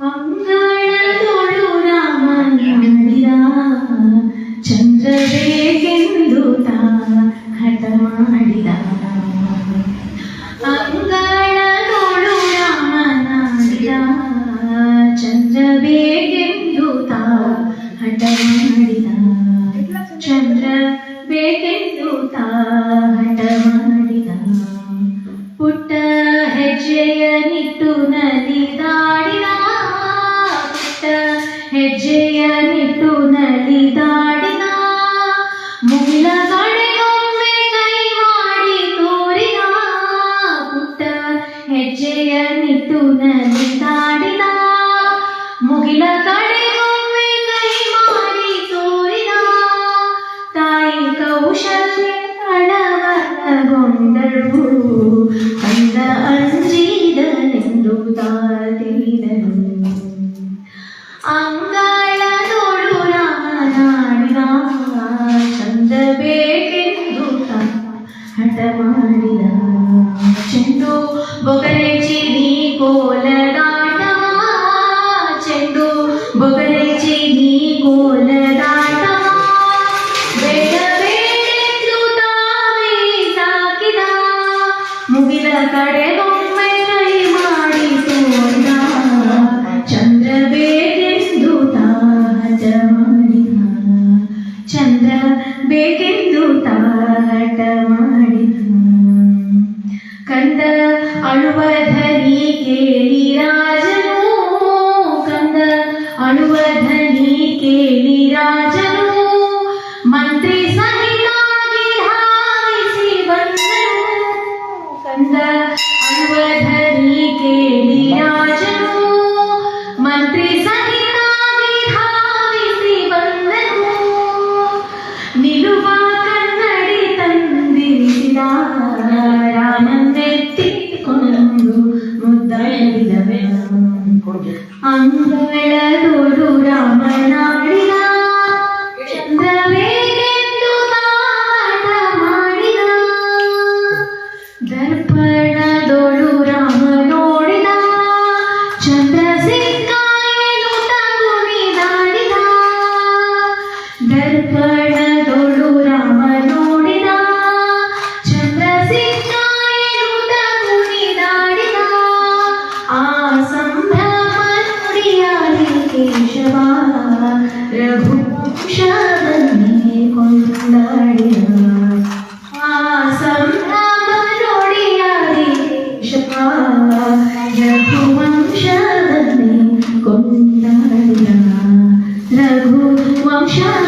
ಅಂಗಳದೊಳು ರಾಮನಾಡಿದ ಚಂದ್ರಬೇಕೆಂದುತ ಹಠ ಮಾಡಿದ ಅಂಗಳದೊಳು ರಾಮನಾಡಿದ ಚಂದ್ರಬೇಕೆಂದುತ ಹಠ ಮಾಡಿದ ಚಂದ್ರ ಬೇಕೆಂದುತ ಹಠ ಮಾಡಿದ ಪುಟ್ಟ ಹೆಜ್ಜೆಯ ನಿಟ್ಟು ನಲಿದಾಡಿದ ಪುಟ್ಟ ಹೆಜ್ಜೆಯ ನಿಟ್ಟು ನಲಿದಾಡಿದ ಮುಗಿಲ ಕಡೆಗೊಮ್ಮೆ ಕೈ ಮಾಡಿ ತೋರಿದ ಪುಟ್ಟ ಹೆಜ್ಜೆಯ ನಿಟ್ಟು ನಲಿದಾಡಿದ ಮುಗಿಲ ಕಡೆಗೊಮ್ಮೆ ಕೈ ಮಾಡಿ ತೋರಿದ ತಾಯಿ ಕೌಶಲ್ಯ ಅಳವಗೊಂಡಳು ಅಂದ ಅಂಜಿದನೆಂದು ತಿಳಿದನು ಮಾಡಿದ ಚೆಂಡು ಬೊಗರೆ ಚಿನಿ ಕೋಲದಾಟ ಚೆಂಡು ಬೊಗರೆ ಚಿನಿ ಕೋಲದಾಟ ಬೇಡ ಬೇಡೆಂದು ತಾವೇ ಸಾಕಿದ ಮುಗಿಲ ಕಡೆಗೊಮ್ಮೆ ಅಳುವ ಧ್ವನಿ ಕೇಳಿ ರಾಜನು ಕಂದ ಅಳುವ ಧ್ವನಿ Amen. ರಘುವಂಶವನ್ನೇ ಕೊಂಡಾಡಿದ ರಘುವಂಶವನ್ನೇ ಕೊಂಡಾಡಿದ